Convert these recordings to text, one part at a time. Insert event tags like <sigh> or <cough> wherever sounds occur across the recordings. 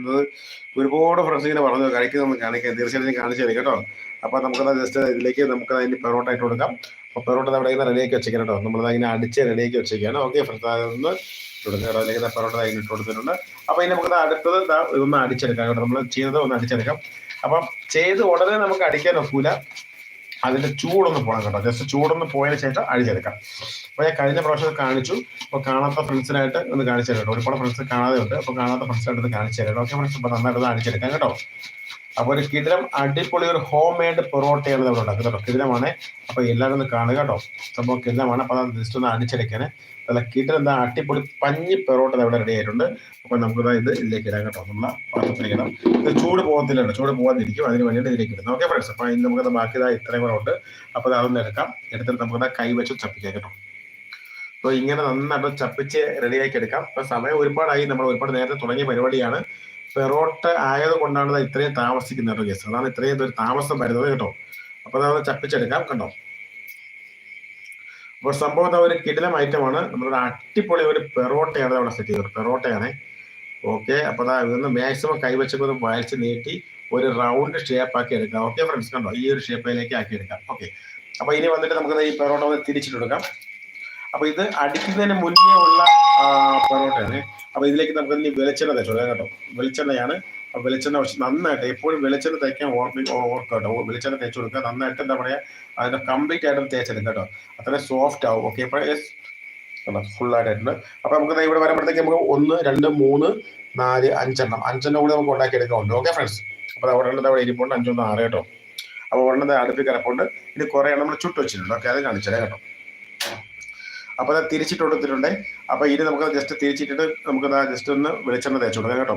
കഴിക്കുന്നത് ഒരുപാട് ഫ്രണ്ട്സ് ഇങ്ങനെ പറഞ്ഞു കഴിക്കുന്നത് നമുക്ക് കാണിക്കാം തീർച്ചയായിട്ടും കാണിച്ചു തരും കേട്ടോ. അപ്പൊ നമുക്കത് ജസ്റ്റ് ഇതിലേക്ക് നമുക്ക് അതിന് പെറോട്ട ഇട്ട് കൊടുക്കാം. അപ്പൊ പെറോട്ട നമ്മുടെ ഇങ്ങനെ റെഡിയാക്കി വെച്ചേക്കാം കേട്ടോ. നമ്മൾ ഇങ്ങനെ അടിച്ച് റെഡിയാക്കി വെച്ചേക്കാണ്. ഓക്കെ ഫ്രണ്ട്സ് അതൊന്ന് കൊടുക്കുക കേട്ടോ. പെറോട്ട അതിന് ഇട്ട് കൊടുത്തിട്ടുണ്ട്. അപ്പൊ ഇനി നമുക്ക് അടുത്തത് ഇതൊന്ന് അടിച്ചെടുക്കാം കേട്ടോ. നമ്മൾ ചെയ്തത് ഒന്ന് അടിച്ചെടുക്കാം. അപ്പം ചെയ്ത് ഉടനെ നമുക്ക് അടിക്കാൻ ഒക്കൂല. അതിന്റെ ചൂടൊന്ന് പോകണം കേട്ടോ. ജസ്റ്റ് ചൂടൊന്ന് പോയതിനു ശേഷം അഴിച്ചെടുക്കാം അപ്പൊ ഞാൻ കഴിഞ്ഞ പ്രാവശ്യം കാണിച്ചു. അപ്പൊ കാണാത്ത ഫ്രണ്ട്സിനായിട്ട് ഒന്ന് കാണിച്ചു തരാം ഒരുപാട് ഫ്രണ്ട്സ് കാണാതെ ഉണ്ട്. അപ്പൊ കാണാത്ത ഫ്രണ്ട്സിനായിട്ട് ഒന്ന് കാണിച്ചു തരാം ഓക്കെ ഫ്രണ്ട്സ് ഇപ്പൊ നന്നായിട്ട് അടിച്ചെടുക്കാം കേട്ടോ. അപ്പൊ ഒരു കിടിലം അടിപൊളി ഒരു ഹോം മെയ്ഡ് പൊറോട്ടയാണ് നമ്മൾ ഉണ്ടാക്കുന്നത് കേട്ടോ. കിടിലമാണ്. അപ്പൊ എല്ലാവരും ഒന്ന് കാണുക കേട്ടോ. സംഭവം കിടിലമാണ്. അപ്പൊ അത് ജസ്റ്റ് ഒന്ന് അടിച്ചെടുക്കാന്. കിടിലം എന്താ അട്ടിപ്പൊളി പഞ്ഞി പെറോട്ട ഇവിടെ റെഡി ആയിട്ടുണ്ട്. അപ്പൊ നമുക്ക് ഇത് ഇതിലേക്ക് ഇടാം കേട്ടോ. നമ്മളെ പാത്രത്തിലേക്ക് ഇത് ചൂട് പോകത്തില്ലല്ലോ ചൂട് പോകാതിരിക്കും. അതിന് വേണ്ടിയിട്ട് ഇതിലേക്ക് ഇടുന്നത്. ഓക്കെ ഫ്രണ്ട്സ് അപ്പൊ ഇനി നമുക്ക് ബാക്കി ഇതാ ഇത്രയും കൂടെ ഉണ്ട്. അപ്പൊ അതൊന്നും എടുക്കാം. എടുത്തിട്ട് നമുക്ക് ദാ കൈ വെച്ച് ചപ്പിക്കാം കേട്ടോ. അപ്പൊ ഇങ്ങനെ നന്നായിട്ട് ചപ്പിച്ച് റെഡിയാക്കി എടുക്കാം. അപ്പൊ സമയം ഒരുപാടായി. നമ്മൾ ഒരുപാട് നേരത്തെ തുടങ്ങിയ പരിപാടിയാണ്. പെറോട്ട ആയത് കൊണ്ടാണ് ഇത് ഇത്രയും താമസിക്കുന്നത് കേട്ടോ അതാണ് ഇത്രയും ഒരു താമസം വരുന്നത് കേട്ടോ. അപ്പൊ അത് ചപ്പിച്ചെടുക്കാം. കണ്ടോ? അപ്പോൾ സംഭവത്തെ ഒരു കിടിലം ഐറ്റമാണ്. നമ്മളൊരു അടിപൊളി ഒരു പെറോട്ടയാണ് അവിടെ സെറ്റ് ചെയ്തത്. പെറോട്ടയാണ്. ഓക്കെ അപ്പൊ അതാ ഇതൊന്ന് മാക്സിമം കൈവച്ചൊക്കെ ഒന്ന് വരച്ച് നീട്ടി ഒരു റൗണ്ട് ഷേപ്പ് ആക്കി എടുക്കാം. ഓക്കെ ഫ്രണ്ട്സ് കണ്ടോ? ഈ ഒരു ഷേപ്പിലേക്ക് ആക്കി എടുക്കാം. ഓക്കെ അപ്പൊ ഇനി വന്നിട്ട് നമുക്ക് ഈ പെറോട്ട ഒന്ന് തിരിച്ചിട്ടെടുക്കാം അപ്പൊ ഇത് അടിക്കുന്നതിന് മുന്നേ ഉള്ള പെറോട്ടയാണ്. അപ്പൊ ഇതിലേക്ക് നമുക്ക് ഇനി വെളിച്ചെണ്ണ തേച്ചു കേട്ടോ. വെളിച്ചെണ്ണയാണ് വെളിച്ചെണ്ണ വെച്ച് നന്നായിട്ട് എപ്പോഴും വെളിച്ചെണ്ണ തേക്കാൻ ഓർമ്മ ഓർക്കുക കേട്ടോ വെളിച്ചെണ്ണ തേച്ച് കൊടുക്കുക. നന്നായിട്ട് എന്താ പറയാ അതിന്റെ കംപ്ലീറ്റ് ആയിട്ട് തേച്ചെടുക്കുക കേട്ടോ. അത്രയും സോഫ്റ്റ് ആവും. ഓക്കെ ഇപ്പൊ ഫുൾ ആയിട്ടുണ്ട്. അപ്പൊ നമുക്ക് ഇവിടെ വരുമ്പോഴത്തേക്ക് നമുക്ക് ഒന്ന് രണ്ട് മൂന്ന് നാല് അഞ്ചെണ്ണം. അഞ്ചെണ്ണം കൂടി നമുക്ക് ഉണ്ടാക്കി എടുക്കാറുണ്ട് ഓക്കെ ഫ്രണ്ട്സ് അപ്പൊ ദാ ഒരെണ്ണം അവിടെ ഇരിപ്പുണ്ട്. അഞ്ചൊന്ന് ആറ് കേട്ടോ. അപ്പൊ ഉടനെ അടുപ്പിൽ കിടപ്പുണ്ട്. ഇനി കുറെ എണ്ണം നമ്മൾ ചുട്ട് വെച്ചിട്ടുണ്ട്. ഓക്കെ അത് കാണിച്ചത് കേട്ടോ. അപ്പൊ അത് തിരിച്ചിട്ട് കൊടുത്തിട്ടുണ്ട്. അപ്പൊ ഇനി നമുക്ക് ജസ്റ്റ് തിരിച്ചിട്ടിട്ട് നമുക്ക് ജസ്റ്റ് ഒന്ന് വെളിച്ചെണ്ണ തേച്ച് കൊടുക്കാം കേട്ടോ.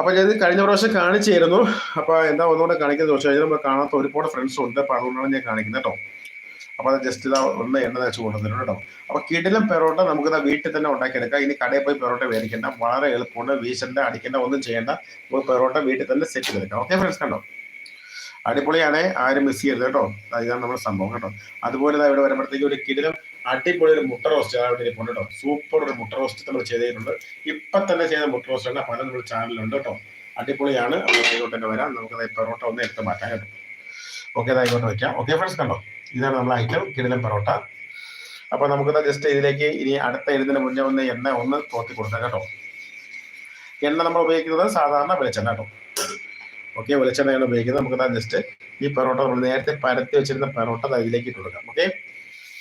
അപ്പൊ ഞാൻ കഴിഞ്ഞ പ്രാവശ്യം കാണിച്ചായിരുന്നു. അപ്പൊ എന്താ ഒന്നുകൂടെ കാണിക്കുന്നത്? ചോദിച്ചു കഴിഞ്ഞാൽ നമ്മൾ കാണാത്ത ഒരുപാട് ഫ്രണ്ട്സ് ഉണ്ട്. അപ്പൊ അതുകൊണ്ടാണ് ഞാൻ കാണിക്കുന്നത് കേട്ടോ. അപ്പൊ അത് ജസ്റ്റ് ഇതാ ഒന്ന് എണ്ണ തേച്ച് കൊണ്ടുവന്നിട്ടുണ്ട് കേട്ടോ. അപ്പൊ കിടിലം പെറോട്ട നമുക്ക് ഇതാ വീട്ടിൽ തന്നെ ഉണ്ടാക്കിയെടുക്കാം. ഇനി കടയിൽ പോയി പെറോട്ട മേടിക്കേണ്ട. വളരെ എളുപ്പമുണ്ട്. വീശണ്ട അടിക്കേണ്ട ഒന്നും ചെയ്യേണ്ട. നമുക്ക് പെറോട്ട വീട്ടിൽ തന്നെ സെറ്റ് ചെയ്തെടുക്കാം ഓക്കെ ഫ്രണ്ട്സ് കണ്ടോ? അടിപൊളിയാണ്. ആരും മിസ് ചെയ്യരുത് കേട്ടോ. ഇതാണ് നമ്മുടെ സംഭവം കേട്ടോ. അതുപോലെ ഇവിടെ വരുമ്പോഴത്തേക്ക് ഒരു കിടിലം അടിപൊളി ഒരു മുട്ട റോസ്റ്റ് അവിടെ ഇരിപ്പുണ്ട് കേട്ടോ സൂപ്പർ ഒരു മുട്ട റോസ്റ്റ് നമ്മൾ ചെയ്തിട്ടുണ്ട്. ഇപ്പൊ തന്നെ ചെയ്ത മുട്ട റോസ്റ്റ് ഉണ്ട് പല നമ്മുടെ ചാനലിലുണ്ട് കേട്ടോ. അടിപൊളിയാണ്. ഇങ്ങോട്ട് തന്നെ വരാം. നമുക്ക് ദാ ഈ പെറോട്ട ഒന്ന് എടുത്ത് മാറ്റാം കേട്ടോ. ഓക്കെ ഇതാ ഇങ്ങോട്ട് ഓക്കെ ഫ്രണ്ട്സ് കണ്ടോ? ഇതാണ് നമ്മൾ ഐറ്റം കിടിലം പെറോട്ട. അപ്പൊ നമുക്ക് ജസ്റ്റ് ഇതിലേക്ക് ഇനി അടുത്ത എഴുതിന് മുന്നേ ഒന്ന് എണ്ണ ഒന്ന് തോത്തി കൊടുക്കാം കേട്ടോ. എണ്ണ നമ്മൾ ഉപയോഗിക്കുന്നത് സാധാരണ വെളിച്ചെണ്ണ കേട്ടോ. ഓക്കെ വെളിച്ചെണ്ണയാണ് ഉപയോഗിക്കുന്നത്. നമുക്ക് ജസ്റ്റ് ഈ പെറോട്ട നമ്മൾ നേരത്തെ പരത്തി വെച്ചിരുന്ന പെറോട്ട അതിലേക്ക് ഇട്ട് കൊടുക്കാം. ഓക്കെ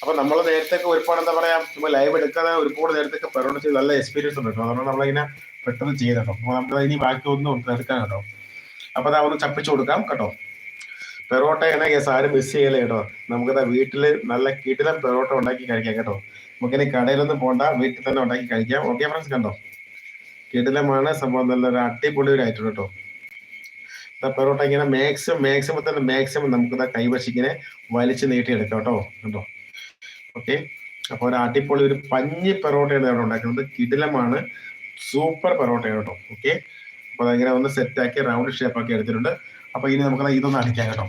അപ്പൊ നമ്മൾ നേരത്തെ ഒരുപാട് എന്താ പറയാ നമ്മൾ ലൈവ് എടുക്കാതെ ഒരുപാട് നേരത്തെ പെർഫോമൻസ് ചെയ്ത് നല്ല എക്സ്പീരിയൻസ് ഉണ്ട് കേട്ടോ. അതുകൊണ്ട് നമ്മളിങ്ങനെ പെട്ടെന്ന് ചെയ്തോ അപ്പൊ നമ്മൾ ഇനി ബാക്കി ഒന്നും എടുക്കാൻ കേട്ടോ. അപ്പൊ അതാ ഒന്ന് ചപ്പിച്ചു കൊടുക്കാം കേട്ടോ. പെറോട്ടയാണ് കേസ് ആരും മിസ് ചെയ്യല കേട്ടോ. നമുക്കതാ വീട്ടിൽ നല്ല കിടിലം പെറോട്ട ഉണ്ടാക്കി കഴിക്കാം കേട്ടോ. നമുക്കിനി കടയിലൊന്നും പോണ്ട വീട്ടിൽ തന്നെ ഉണ്ടാക്കി കഴിക്കാം. ഓക്കെ ഫ്രണ്ട്സ് കണ്ടോ? കിടിലമാണ് സംഭവം. നല്ല ഒരു അടിപൊളി ഒരു ഐറ്റം കേട്ടോ. പെറോട്ട ഇങ്ങനെ മാക്സിമം മാക്സിമം തന്നെ മാക്സിമം നമുക്ക് കൈവശിക്കിനെ വലിച്ചു നീട്ടിയെടുക്കാം കേട്ടോ. കണ്ടോ? ഓക്കെ. അപ്പൊ ഒരു അടിപൊളി ഒരു പഞ്ഞി പെറോട്ടയാണ് അവിടെ ഉണ്ടാക്കുന്നത്. കിടിലമാണ്. സൂപ്പർ പെറോട്ടയാണ് കേട്ടോ. ഓക്കെ. അപ്പൊ അതിങ്ങനെ ഒന്ന് സെറ്റ് ആക്കി റൗണ്ട് ഷേപ്പ് ആക്കി എടുത്തിട്ടുണ്ട്. അപ്പൊ ഇനി നമുക്ക് ഇതൊന്ന് അടിക്കാം കേട്ടോ.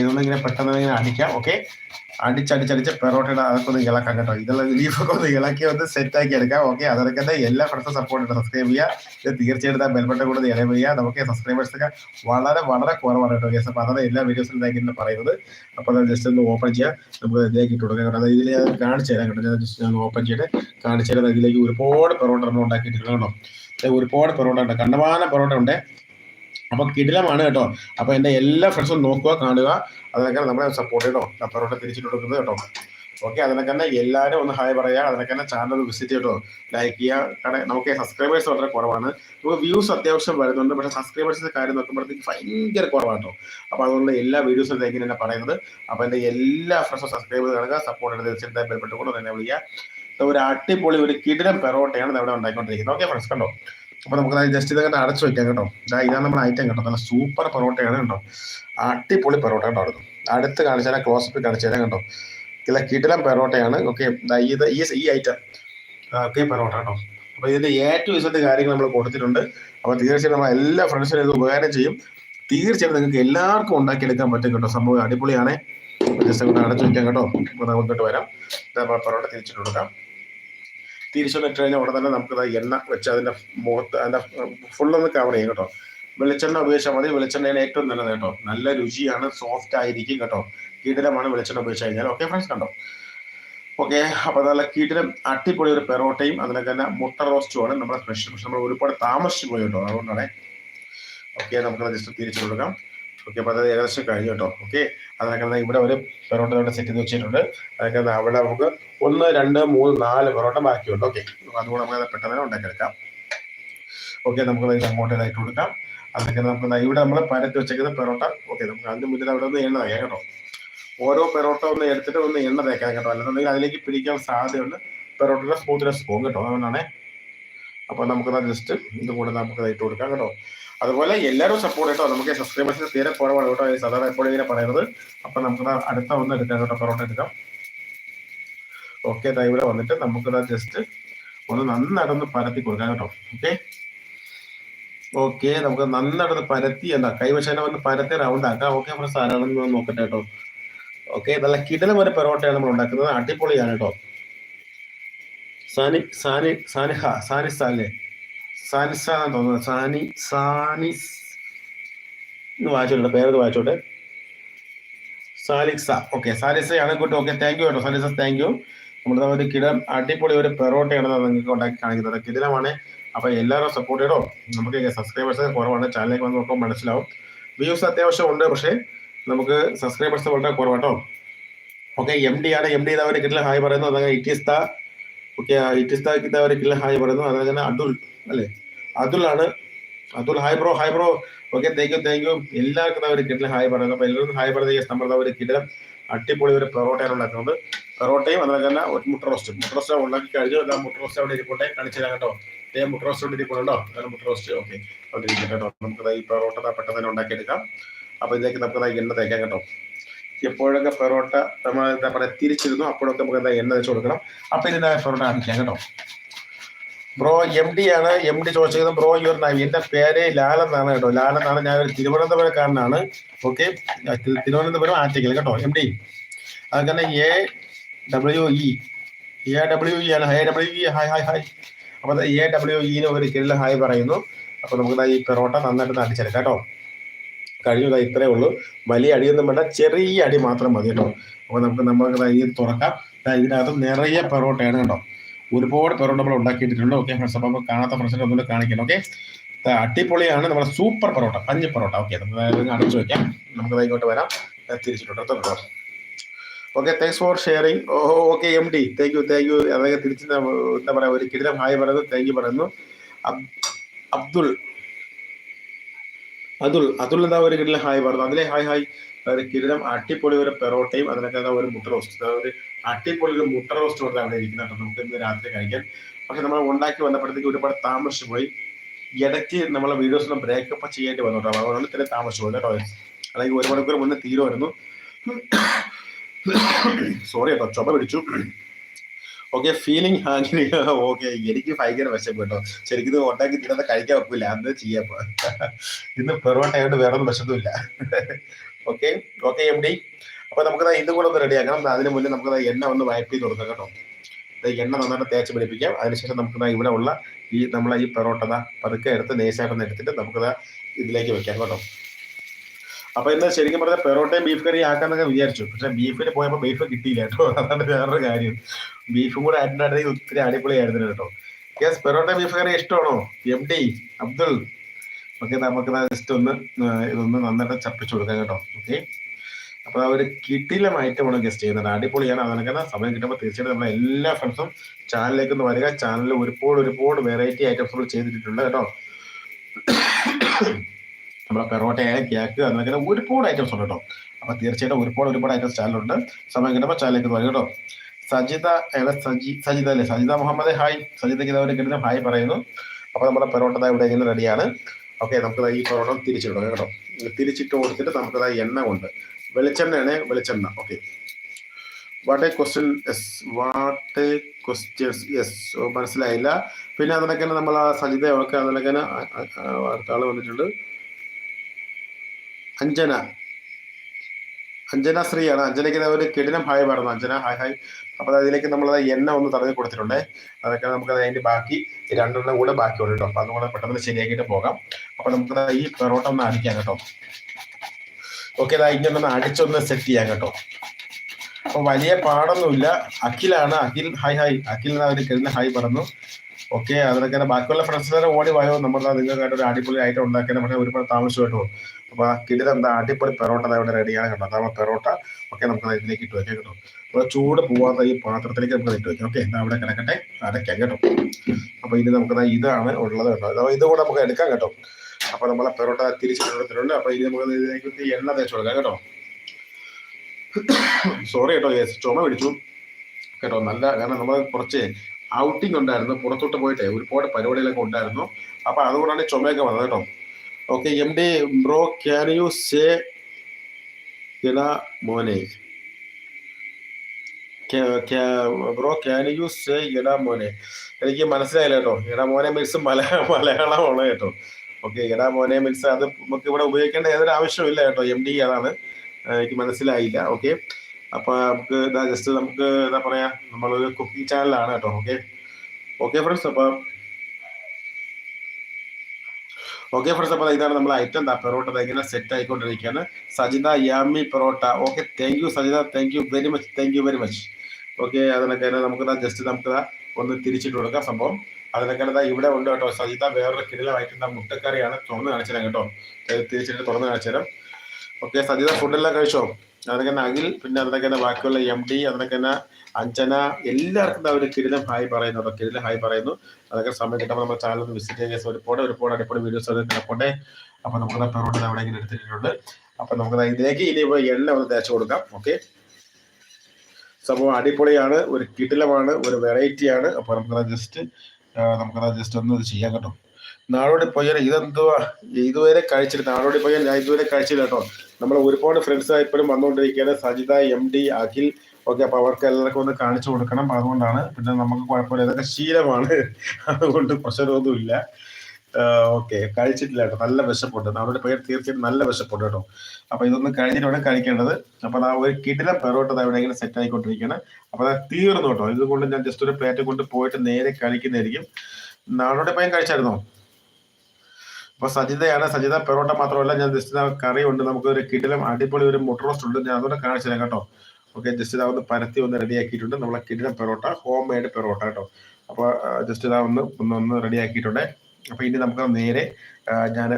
ഇതൊന്നും ഇങ്ങനെ പെട്ടെന്ന് ഇങ്ങനെ അടിക്കാം. ഓക്കെ. അടിച്ചടിച്ചടിച്ച് പെറോട്ടയുടെ അതൊക്കെ ഇളക്കാം കേട്ടോ. ഇതെല്ലാം ലീഫൊക്കെ ഒന്ന് ഇളക്കി ഒന്ന് സെറ്റ് ആക്കി എടുക്കാം. ഓക്കെ അതൊക്കെ തന്നെ എല്ലാ ഫ്രണ്ട്സും സപ്പോർട്ട് ചെയ്ത് സബ്സ്ക്രൈബ് ചെയ്യുക ഇത് തീർച്ചയായിട്ടും ബെൽബട്ടൺ കൂടെ ഇളവ് ചെയ്യുക. നമുക്ക് സബ്സ്ക്രൈബേഴ്സൊക്കെ വളരെ വളരെ കുറവാണ് കേട്ടോ യെസ് അപ്പൊ അതാണ് എല്ലാ വീഡിയോസിലും ഇതാക്കി പറയുന്നത്. അപ്പൊ അത് ജസ്റ്റ് ഒന്ന് ഓപ്പൺ ചെയ്യാം. നമുക്ക് ഇതിലേക്ക് ഇട്ട് കൊടുക്കാം കാരണം ഇതിൽ ഞാൻ കാണിച്ചു തരാം കേട്ടോ. ഞാൻ ജസ്റ്റ് ഞാൻ ഓപ്പൺ ചെയ്തിട്ട് കാണിച്ചു തരാം. ഇതിലേക്ക് ഒരുപാട് പെറോട്ട നമ്മൾ ഉണ്ടാക്കിയിട്ടുണ്ട് കേട്ടോ. ഒരുപാട് പെറോട്ട ഉണ്ട്. കണ്ടമാനം പെറോട്ട ഉണ്ട്. അപ്പൊ കിടിലമാണ് കേട്ടോ. അപ്പൊ എന്റെ എല്ലാ ഫ്രണ്ട്സും നോക്കുക കാണുക. അതിനൊക്കെ നമ്മളെ സപ്പോർട്ട് ചെയ്യട്ടോ. കപ്പറോട്ട് തിരിച്ചിട്ട് കൊടുക്കുന്നത് കേട്ടോ. ഓക്കെ അതിനൊക്കെ തന്നെ എല്ലാവരും ഒന്ന് ഹായ് പറയുക. അതിനൊക്കെ തന്നെ ചാനൽ വിസിറ്റ് ചെയ്തോ ലൈക്ക് ചെയ്യുക. നമുക്ക് സബ്സ്ക്രൈബേഴ്സ് വളരെ കുറവാണ്. നമുക്ക് വ്യൂസ് അത്യാവശ്യം വരുന്നുണ്ട്. പക്ഷേ സബ്സ്ക്രൈബേഴ്സിന്റെ കാര്യം നോക്കുമ്പോഴത്തേക്ക് ഭയങ്കര കുറവാണ് കേട്ടോ. അപ്പോൾ അതുകൊണ്ട് എല്ലാ വീഡിയോസും ലൈക്ക് തന്നെ പറയുന്നത്. അപ്പൊ എന്റെ എല്ലാ ഫ്രണ്ട്സും സബ്സ്ക്രൈബ് കാണുക. സപ്പോർട്ട് ചെയ്ത് തീർച്ചയായിട്ടും ബന്ധപ്പെട്ടുകൊണ്ട് തന്നെ വിളിക്കുക. ഒരു അടിപൊളി ഒരു കിടിലം പെറോട്ടയാണ് ഇവിടെ ഉണ്ടായിക്കൊണ്ടിരിക്കുന്നത്. ഓക്കെ ഫ്രണ്ട്സ് കണ്ടോ? അപ്പൊ നമുക്ക് ജസ്റ്റ് ഇതൊക്കെ അടച്ചു വെക്കാം കേട്ടോ. ഇതാ ഇതാണ് നമ്മുടെ ഐറ്റം കേട്ടോ. നല്ല സൂപ്പർ പൊറോട്ടയാണ് കേട്ടോ. അടിപൊളി പൊറോട്ട കേട്ടോ അടുത്ത് അടുത്ത് കാണിച്ചാൽ ക്ലോസപ്പ് കാണിച്ചാൽ കേട്ടോ. ഇല്ല കിടിലം പെറോട്ടയാണ്. ഓക്കെ ഇത് ഈ ഈ ഐറ്റം ഓക്കെ പെറോട്ട കേട്ടോ. അപ്പൊ ഇതിന്റെ എ ടു കാര്യങ്ങൾ നമ്മൾ കൊടുത്തിട്ടുണ്ട്. അപ്പൊ തീർച്ചയായും നമ്മൾ എല്ലാ ഫ്രണ്ട്സിനും ഇത് ഉപകാരം ചെയ്യും. തീർച്ചയായും നിങ്ങൾക്ക് എല്ലാവർക്കും ഉണ്ടാക്കിയെടുക്കാൻ പറ്റും കേട്ടോ. സംഭവം അടിപൊളിയാണ്. ജസ്റ്റ് അടച്ചു വെക്കാം കേട്ടോ. നമുക്ക് വരാം. പെറോട്ട തിരിച്ചിട്ട് കൊടുക്കാം. തിരിച്ചൊന്നിട്ട് കഴിഞ്ഞാൽ ഉടനെ തന്നെ നമുക്ക് എണ്ണ വെച്ച് അതിന്റെ മുഖത്ത് അതിന്റെ ഫുള്ളൊന്ന് കവർ ചെയ്യും കേട്ടോ. വെളിച്ചെണ്ണ ഉപയോഗിച്ചാൽ മതി. വെളിച്ചെണ്ണയാണ് ഏറ്റവും നല്ലത് കേട്ടോ. നല്ല രുചിയാണ് സോഫ്റ്റ് ആയിരിക്കും കേട്ടോ. കീടിലമാണ് വെളിച്ചെണ്ണ ഉപയോഗിച്ച് കഴിഞ്ഞാൽ ഓക്കെ ഫ്രണ്ട്സ് കണ്ടോ? ഓക്കെ അപ്പോൾ നല്ല കീടിലും അട്ടിപ്പൊളി ഒരു പെറോട്ടയും അതിനൊക്കെ തന്നെ മുട്ട റോസ്റ്റുമാണ് നമ്മുടെ സ്പെഷ്യൽ നമ്മൾ ഒരുപാട് താമസിച്ച് പോയി കേട്ടോ. അതുകൊണ്ടാണ്. ഓക്കെ നമുക്ക് ജസ്റ്റ് തിരിച്ചു കൊടുക്കാം. ഓക്കെ അപ്പോൾ അത് ഏകദേശം കഴിഞ്ഞു കേട്ടോ ഓക്കെ അതൊക്കെ ഇവിടെ ഒരു പെറോട്ട ഇവിടെ സെറ്റ് ചെയ്ത് വെച്ചിട്ടുണ്ട്. അതൊക്കെ അവിടെ നമുക്ക് ഒന്ന് രണ്ട് മൂന്ന് നാല് പെറോട്ട ബാക്കിയുണ്ട്. ഓക്കെ അതുകൂടെ നമുക്ക് പെട്ടെന്ന് ഉണ്ടാക്കിയെടുക്കാം. ഓക്കെ നമുക്ക് അങ്ങോട്ട് ഇതായിട്ട് കൊടുക്കാം. അതൊക്കെ നമുക്ക് ഇവിടെ നമ്മൾ പരത്തി വെച്ചേക്കുന്ന പെറോട്ട. ഓക്കെ നമുക്ക് അതിന് മുന്നിൽ അവിടെ ഒന്ന് എണ്ണ തേക്കാം കേട്ടോ ഓരോ പെറോട്ട ഒന്ന് എടുത്തിട്ട് ഒന്ന് എണ്ണ തേക്കാം കേട്ടോ അല്ലെന്നുണ്ടെങ്കിൽ അതിലേക്ക് പിടിക്കാൻ സാധ്യതയുണ്ട് പെറോട്ടയുടെ സ്മൂത്ത്നെസ് പോകും കേട്ടോ അതുകൊണ്ടാണേ. അപ്പോൾ നമുക്ക് ജസ്റ്റ് ഇതും കൂടെ നമുക്ക് ഇട്ട് കൊടുക്കാം കേട്ടോ അതുപോലെ എല്ലാവരും സപ്പോർട്ട് കേട്ടോ നമുക്ക് സബ്സ്ക്രൈബേഴ്സിന് തീരെ കുറവാണ് കേട്ടോ. സാധാരണ എപ്പോഴും ഇങ്ങനെ പറയുന്നത് അപ്പൊ നമുക്ക് അടുത്ത ഒന്ന് എടുക്കാം കേട്ടോ. പൊറോട്ട എടുക്കാം. ഓക്കെ ഇവിടെ വന്നിട്ട് നമുക്ക് ജസ്റ്റ് ഒന്ന് നന്നായിട്ടൊന്ന് പരത്തി കൊടുക്കാം കേട്ടോ. ഓക്കെ ഓക്കെ നമുക്ക് നന്നായിട്ടൊന്ന് പരത്തി എന്താ കൈവശേന ഒന്ന് പരത്തി റൗണ്ട് ആക്കാം. ഓക്കെ നമ്മുടെ സാധനം നോക്കട്ടെ കേട്ടോ. ഓക്കെ നല്ല കിടലം ഒരു പെറോട്ടയാണ് നമ്മൾ ഉണ്ടാക്കുന്നത്. അടിപൊളിയാണ് കേട്ടോ. സാനി സാനി സാനിഹ സാനി അല്ലേ സാനിസ എന്നാണ് തോന്നുന്നത് സാനി സാനിസ് എന്ന് വായിച്ചോട്ടെ പേരത് വായിച്ചോട്ടെ. സാലിക്സ ഓക്കെ സാലിസയാണ് കൂട്ടി. ഓക്കെ താങ്ക് യു കേട്ടോ. സാലിസ താങ്ക് യു നമ്മുടെ ഒരു കിടം അടിപൊളി ഒരു പെറോട്ടയാണ് നിങ്ങൾക്ക് ഉണ്ടാക്കി കാണിക്കുന്നത്. കിടിലമാണ്. അപ്പൊ എല്ലാവരും സപ്പോർട്ട് ചെയ്തോ? നമുക്ക് സബ്സ്ക്രൈബേഴ്സ് കുറവാണ്. ചാനലിലേക്ക് വന്ന് നോക്കുമ്പോൾ മനസ്സിലാവും. വ്യൂസ് അത്യാവശ്യം ഉണ്ട് പക്ഷേ നമുക്ക് സബ്സ്ക്രൈബേഴ്സ് വളരെ കുറവാട്ടോ ഓക്കെ എം ഡി ആണ്. എം ഡി ഇതാ ഒരു കിട്ടില്ല ഹായ് പറയുന്നത് ഇറ്റ് ഇസ് ഇറ്റിസ്ത ഓക്കെ ഇറ്റിസ്താക്ക് ഇതവരെ കിട്ടില്ല ഹായ് പറയുന്നു. അതങ്ങനെ അതുൽ അല്ലേ? അതുലാണ് Athul hi bro hi bro okay thank you thank you എല്ലാവർക്കും അവർ കിട്ടില്ല ഹായ് പറയുന്നു. അപ്പൊ എല്ലാവരും ഹായ് പറയുന്നത് നമ്മുടെ അവർ കിടലം അടിപൊളി ഒരു പെറോട്ടയാണ് ഉണ്ടാക്കുന്നത്. പെറോട്ടയും അതുപോലെ തന്നെ മുട്ട റോസ്റ്റ് മുട്ട റോസ്റ്റ് ഉണ്ടാക്കി കഴിഞ്ഞു. അതാ മുട്ട റോസ്റ്റ് അവിടെ ഇരിക്കട്ടെ കാണിച്ചു കേട്ടോ. ഏ മുട്ട റോസ്റ്റ് അവിടെ ഇരിക്കണോ അതായത് മുട്ട റോസ്റ്റ് ഓക്കെ അവിടെ ഇരിക്കട്ടെ കേട്ടോ. നമുക്ക് ഈ പെറോട്ട പെട്ടെന്ന് തന്നെ ഉണ്ടാക്കിയെടുക്കാം. അപ്പൊ ഇതിലേക്ക് നമുക്ക് എണ്ണ തേക്കാം കേട്ടോ. എപ്പോഴൊക്കെ പെറോട്ട നമ്മൾ എന്താ പറയുക തിരിച്ചിരുന്നു അപ്പോഴൊക്കെ നമുക്ക് എന്താ എണ്ണ വെച്ച് കൊടുക്കണം. അപ്പൊ ഇതിന്റെ പെറോട്ട കാണിക്കാം കേട്ടോ. ബ്രോ എം ഡി ആണ്. എം ഡി ചോദിച്ചത് ബ്രോ യുവർ നൈം എന്റെ പേര് ലാലെന്നാണ് കേട്ടോ. ലാലെന്നാണ് ഞാൻ ഒരു തിരുവനന്തപുരക്കാരനാണ്. ഓക്കെ? തിരുവനന്തപുരം ആറ്റിക്കൽ കേട്ടോ എം ഡി അതുകൊണ്ട് A W E A W E ആണ്. A W E hi hi hi അപ്പൊ എ ഡബ്ല്യു ഇന് ഒരു ചെറിയ ഹായ് പറയുന്നു. അപ്പൊ നമുക്ക് ഈ പെറോട്ട നന്നായിട്ട് നടിച്ചെടുക്കാം കേട്ടോ. കഴിഞ്ഞു ഇത്രേ ഉള്ളൂ. വലിയ അടിയൊന്നും വേണ്ട. ചെറിയ അടി മാത്രം മതി കേട്ടോ. അപ്പൊ നമുക്ക് നമ്മൾ ഈ തുറക്കാം. ഇതിനകത്ത് നിറയെ പെറോട്ടയാണ് കേട്ടോ. ഒരുപാട് പെറോട്ട നമ്മൾ ഉണ്ടാക്കിയിട്ടുണ്ട് ഓക്കെ ഫ്രണ്ട്സ് അപ്പൊ നമുക്ക് കാണാത്ത ഫ്രണ്ട്സിനെ ഒന്നുകൂടെ കാണിക്കണം ഓക്കെ. അടിപൊളിയാണ് നമ്മുടെ സൂപ്പർ പെറോട്ട പഞ്ഞ് പെറോട്ട. ഓക്കെ നമുക്ക് അടച്ചു വെക്കാം. നമുക്ക് ഇങ്ങോട്ട് വരാം. തിരിച്ചിട്ടുണ്ട് കേട്ടോ. Okay thanks for sharing okay M D thank you thank you അതൊക്കെ തിരിച്ച് എന്താ പറയാ ഒരു കിടിലം ഹായ് പറയുന്നു. താങ്ക് യു പറയുന്നു. അബ്- അബ്ദുൾ അതുൽ അതുൽ എന്താ ഒരു കിടിലം ഹായ് പറഞ്ഞു. അതിലെ ഹായ് ഹായ്. ഒരു കിടിലം അട്ടിപ്പൊളി ഒരു പെറോട്ടയും അതിനൊക്കെ എന്താ ഒരു മുട്ട റോസ്റ്റ് ഒരു അട്ടിപ്പൊളി ഒരു മുട്ട റോസ്റ്റ് കൊണ്ട് അവിടെ ഇരിക്കുന്ന കേട്ടോ. നമുക്ക് ഇന്ന് രാത്രി കഴിക്കാൻ. പക്ഷെ നമ്മൾ ഉണ്ടാക്കി വന്നപ്പോഴത്തേക്ക് ഒരുപാട് താമസിച്ചു പോയി. ഇടയ്ക്ക് നമ്മളെ വീഡിയോസ് ഒന്നും ബ്രേക്കപ്പ് ചെയ്യേണ്ടി വന്നു കേട്ടോ. അതുകൊണ്ട് തന്നെ താമസിച്ചു പോയി കേട്ടോ. അല്ലെങ്കിൽ ഒരു മണിക്കൂർ മുന്നേ തീരുമായിരുന്നു. <coughs> സോറി കേട്ടോ ചുമ പിടിച്ചു. ഓക്കെ ഫീലിംഗ് ഹാങ്ങി ഓക്കെ എനിക്ക് ഭയങ്കര വിശപ്പ് കേട്ടോ. ശരിക്കും ഇത് ഉണ്ടാക്കി തിന്നത് കഴിക്കാൻ വെക്കില്ല അന്ന് ചെയ്യാപ്പോ ഇന്ന് പെറോട്ട ആയിട്ട് വേറെ ഒന്നും വിശപ്പില്ല ഓക്കെ ഓക്കെ എം ഡി അപ്പൊ നമുക്ക് ഇതും കൂടെ ഒന്ന് റെഡിയാക്കണം അതിന് മുന്നേ നമുക്ക് എണ്ണ ഒന്ന് വയപ്പ് ചെയ്ത് കൊടുക്കാം കേട്ടോ. എണ്ണ നന്നായിട്ട് തേച്ച് പിടിപ്പിക്കാം. അതിനുശേഷം നമുക്ക് ഇവിടെ ഉള്ള ഈ നമ്മളെ ഈ പെറോട്ട പതുക്കെ എടുത്ത് നെയ്സായിട്ടൊന്ന് എടുത്തിട്ട് നമുക്ക് ഇതിലേക്ക് വെക്കാം കേട്ടോ. അപ്പൊ ഇന്ന് ശരിക്കും പറഞ്ഞാൽ പെറോട്ടയും ബീഫ് കറി ആക്കാന്നൊക്കെ വിചാരിച്ചു. പക്ഷെ ബീഫിന് പോയപ്പോൾ ബീഫ് കിട്ടിയില്ല കേട്ടോ. അതാണ് വേറൊരു കാര്യം. ബീഫും കൂടെ ആയിട്ടുണ്ടായിരുന്നെങ്കിൽ ഒത്തിരി അടിപൊളിയായിരുന്നു കേട്ടോ. യെസ് പെറോട്ട ബീഫ് കറി ഇഷ്ടമാണോ? M D Abdul. ഓക്കെ നമുക്ക് ജസ്റ്റ് ഒന്ന് ഇതൊന്ന് നന്നായിട്ട് ചപ്പിച്ചു കൊടുക്കാം കേട്ടോ. ഓക്കെ അപ്പൊ ആ ഒരു കിട്ടിലം ഐറ്റമാണ് ഗസ്റ്റ് ചെയ്യുന്നത് അടിപൊളിയാണ് അതിനൊക്കെ സമയം കിട്ടുമ്പോൾ തീർച്ചയായിട്ടും നമ്മുടെ എല്ലാ ഫ്രണ്ട്സും ചാനലിലേക്ക് ഒന്ന് വരിക. ചാനലിൽ ഒരുപാട് ഒരുപാട് വെറൈറ്റി ഐറ്റംസ് ചെയ്തിട്ടുണ്ട് കേട്ടോ. നമ്മുടെ പെറോട്ടയായ കേക്ക് അങ്ങനെ ഒരുപാട് ഐറ്റംസ് ഉണ്ട് കേട്ടോ. അപ്പൊ തീർച്ചയായിട്ടും ഒരുപാട് ഒരുപാട് ഐറ്റംസ് ചാനലുണ്ട് സമയം കിട്ടുമ്പോൾ ചാനലിലേക്ക് പറയും കേട്ടോ. സജിത സജി സജിത അല്ലേ? സജിത മുഹമ്മദ് ഹായ് സജിതയ്ക്ക് ഇതവരെ കിട്ടുന്ന ഹായ് പറയുന്നു. അപ്പൊ നമ്മുടെ പെറോട്ട ഇവിടെ ഇങ്ങനെ റെഡിയാണ് ഓക്കെ നമുക്ക് ഈ പൊറോട്ട തിരിച്ചിടണം കേട്ടോ. തിരിച്ചിട്ട് കൊടുത്തിട്ട് നമുക്ക് എണ്ണ കൊണ്ട് വെളിച്ചെണ്ണയാണ് വെളിച്ചെണ്ണ. Okay what a question is what a questions yes മനസ്സിലായില്ല. പിന്നെ അതിനൊക്കെ നമ്മൾ ആ സജിതയൊക്കെ അതിനൊക്കെ അടുത്ത വന്നിട്ടുണ്ട്. അഞ്ജന. അഞ്ജന ശ്രീയാണ്. അഞ്ജനയ്ക്ക് ഒരു കെടിനം ഹായ് പറഞ്ഞു അഞ്ജന ഹായ് ഹായ് അപ്പോൾ അതിലേക്ക് നമ്മൾ എണ്ണ ഒന്ന് തടഞ്ഞു കൊടുത്തിട്ടുണ്ട്. അതൊക്കെ നമുക്ക് അതിന്റെ ബാക്കി രണ്ടെണ്ണം കൂടെ ബാക്കിയുണ്ട് കേട്ടോ. അപ്പൊ അതുകൂടെ പെട്ടെന്ന് ശരിയാക്കിയിട്ട് പോകാം. അപ്പൊ നമുക്ക് ഈ പെറോട്ട ഒന്ന് അടിക്കാം കേട്ടോ. ഓക്കെ ഇതാ ഒന്ന് അടിച്ചൊന്ന് സെറ്റ് ചെയ്യാം കേട്ടോ. അപ്പൊ വലിയ പാടൊന്നുമില്ല. അഖിലാണ്. അഖിൽ ഹായ് ഹായ് അഖിൽ ഒരു കെടിന ഹായ് പറഞ്ഞു ഓക്കെ അതൊക്കെ ബാക്കിയുള്ള ഫ്രണ്ട്സിനെ ഓടി വായോ? നമ്മൾ നിങ്ങൾക്കായിട്ട് ഒരു അടിപൊളി ആയിട്ട് ഉണ്ടാക്കാൻ പക്ഷേ ഒരുപാട് താമസിച്ചു കേട്ടോ. അപ്പൊ ആ കിടിലം എന്താ അടിപൊളി പെറോട്ട ദാ ഇവിടെ റെഡിയാണ് കേട്ടോ അതാ പെറോട്ട ഒക്കെ നമുക്ക് ഇതിലേക്ക് ഇട്ട് വെക്കാം കേട്ടോ. അപ്പൊ ചൂട് പോവാത്ത ഈ പാത്രത്തിലേക്ക് നമുക്ക് ഇട്ട് വെക്കാം. ഓക്കെ എന്താ അവിടെ കിടക്കട്ടെ. അടയ്ക്കാം കേട്ടോ. അപ്പൊ ഇനി നമുക്ക് ഇതാണ് ഉള്ളത് കേട്ടോ. അപ്പൊ ഇത് കൂടെ നമുക്ക് എടുക്കാം കേട്ടോ. അപ്പൊ നമ്മളെ പെറോട്ട തിരിച്ചിട്ടുണ്ട് കൊടുത്തിട്ടുണ്ട് അപ്പൊ ഇനി നമുക്ക് ഇതിലേക്ക് എണ്ണ തേച്ച് കൊടുക്കാം കേട്ടോ. സോറി കേട്ടോ ചുമ പിടിച്ചു കേട്ടോ. നല്ല കാരണം നമ്മൾ കുറച്ച് ഔട്ടിംഗ് ഉണ്ടായിരുന്നു. പുറത്തോട്ട് പോയിട്ട് ഒരുപാട് പരിപാടികളൊക്കെ ഉണ്ടായിരുന്നു. അപ്പൊ അതുകൊണ്ടാണ് ചുമയൊക്കെ വന്നത് കേട്ടോ. Okay M D bro can you say എടാ മോനെ ബ്രോ ക്യാൻ യു സേ എടാ മോനെ? എനിക്ക് മനസ്സിലായില്ല കേട്ടോ. എടാ മോനെ മീൻസ് മലയാളം മലയാളമാണ് കേട്ടോ. ഓക്കെ എടാ മോനെ മീൻസ് അത് നമുക്ക് ഇവിടെ ഉപയോഗിക്കേണ്ട ഏതൊരു ആവശ്യമില്ല കേട്ടോ. എം ഡി അതാണ് എനിക്ക് മനസ്സിലായില്ല. ഓക്കെ അപ്പൊ നമുക്ക് ഇതാ ജസ്റ്റ് നമുക്ക് എന്താ പറയാ നമ്മളൊരു കുക്കിംഗ് ചാനലാണ് കേട്ടോ. ഓക്കെ ഓക്കെ ഫ്രണ്ട്സ് അപ്പൊ ഓക്കെ ഫ്രണ്ട്സ് അപ്പോൾ ഇതാണ് നമ്മൾ ഐറ്റം ദാ പെറോട്ട ഇങ്ങനെ സെറ്റ് ആയിക്കൊണ്ടിരിക്കുകയാണ്. Sajitha yummy parotta. Okay thank you Sajitha. Thank you very much thank you very much okay അതിനൊക്കെ നമുക്ക് ജസ്റ്റ് നമുക്ക് ഒന്ന് തിരിച്ചിട്ട് കൊടുക്കാം സംഭവം. അതിനൊക്കെ ഇവിടെ ഉണ്ട് കേട്ടോ. സജിത വേറൊരു കിടിലമായിട്ട് മുട്ടക്കറിയാണ്. തുറന്ന് കാണിച്ചു തരാം കേട്ടോ തിരിച്ചിട്ട് തുറന്ന് കാണിച്ചു തരാം ഓക്കെ സജിത ഫുഡെല്ലാം കഴിച്ചോ? അതിനൊക്കെ തന്നെ അഖിൽ പിന്നെ അതിനൊക്കെ തന്നെ ബാക്കിയുള്ള എം ഡി അതിനൊക്കെ തന്നെ അഞ്ജന എല്ലാവർക്കും അവർ കിരിലം ഹായ് പറയുന്നു കേട്ടോ. കിരിലം ഹായ് പറയുന്നു. അതൊക്കെ സമയം കിട്ടുമ്പോൾ നമ്മുടെ ചാനൽ ഒന്ന് വിസിറ്റ് ചെയ്യുക ഒരുപാട് ഒരുപാട് അടിപൊളി വീഡിയോസ് അത് കിടപ്പുണ്ട്. അപ്പൊ നമുക്ക് പെറോട്ട് അവിടെ ഇങ്ങനെ എടുത്തിട്ടുണ്ട് അപ്പൊ നമുക്ക് ഇതിലേക്ക് ഇനി ഇപ്പൊ എണ്ണ ഒന്ന് തേച്ച് കൊടുക്കാം. ഓക്കെ സംഭവം അടിപൊളിയാണ് ഒരു കിടിലമാണ് ഒരു വെറൈറ്റിയാണ് അപ്പൊ നമുക്ക് ജസ്റ്റ് നമുക്ക് ജസ്റ്റ് ഒന്ന് ഇത് ചെയ്യാം കേട്ടോ. നാടോടി പയ്യൻ ഇതെന്തുവാ? ഇതുവരെ കഴിച്ചില്ല. നാടോടി പയ്യൻ ഞാൻ ഇതുവരെ കഴിച്ചില്ല കേട്ടോ. നമ്മൾ ഒരുപാട് ഫ്രണ്ട്സ് ഇപ്പോഴും വന്നുകൊണ്ടിരിക്കുകയാണ്. Sajitha M D Akhil okay അപ്പൊ അവർക്ക് എല്ലാവർക്കും ഒന്ന് കാണിച്ചു കൊടുക്കണം. അതുകൊണ്ടാണ് പിന്നെ നമുക്ക് കുഴപ്പമില്ല. ഇതൊക്കെ ശീലമാണ്. അതുകൊണ്ട് പ്രശ്നമൊന്നുമില്ല. ഓക്കെ. കഴിച്ചിട്ടില്ല കേട്ടോ. നല്ല വിശപ്പുണ്ട്. നമ്മുടെ പേര് തീർച്ചയായിട്ടും നല്ല വിശപ്പുണ്ട് കേട്ടോ. അപ്പൊ ഇതൊന്ന് കഴിഞ്ഞിട്ട് വേണം കഴിക്കേണ്ടത്. അപ്പൊ ആ ഒരു കിടിലം പെറോട്ട എവിടെയെങ്കിലും സെറ്റ് ആയിക്കൊണ്ടിരിക്കുകയാണ്. അപ്പൊ അത് തീർന്നു കേട്ടോ. ഇതുകൊണ്ട് ഞാൻ ജസ്റ്റ് ഒരു പ്ലേറ്റ് കൊണ്ട് പോയിട്ട് നേരെ കഴിക്കുന്നതായിരിക്കും. നാടോടെ പയ്യൻ കഴിച്ചായിരുന്നോ? അപ്പൊ സജിതയാണ്. സജിത പെറോട്ട മാത്രമല്ല ഞാൻ ജസ്റ്റ് കറി ഉണ്ട്. നമുക്ക് ഒരു കിടിലം അടിപൊളി ഒരു മുട്ട റോസ്റ്റ് ഉണ്ട്. ഞാൻ അതുകൊണ്ട് കാണിച്ചു തരാം കേട്ടോ. ഓക്കെ ജസ്റ്റ് ഇതാ ഒന്ന് പരത്തി ഒന്ന് റെഡിയാക്കിയിട്ടുണ്ട് നമ്മളെ കിടിലം പെറോട്ട ഹോം മെയ്ഡ് പെറോട്ട കേട്ടോ. അപ്പൊ ജസ്റ്റ് ഇതാ ഒന്ന് ഒന്ന് ഒന്ന് റെഡി ആക്കിയിട്ടുണ്ട്. അപ്പൊ ഇനി നമുക്ക് നേരെ ഞാൻ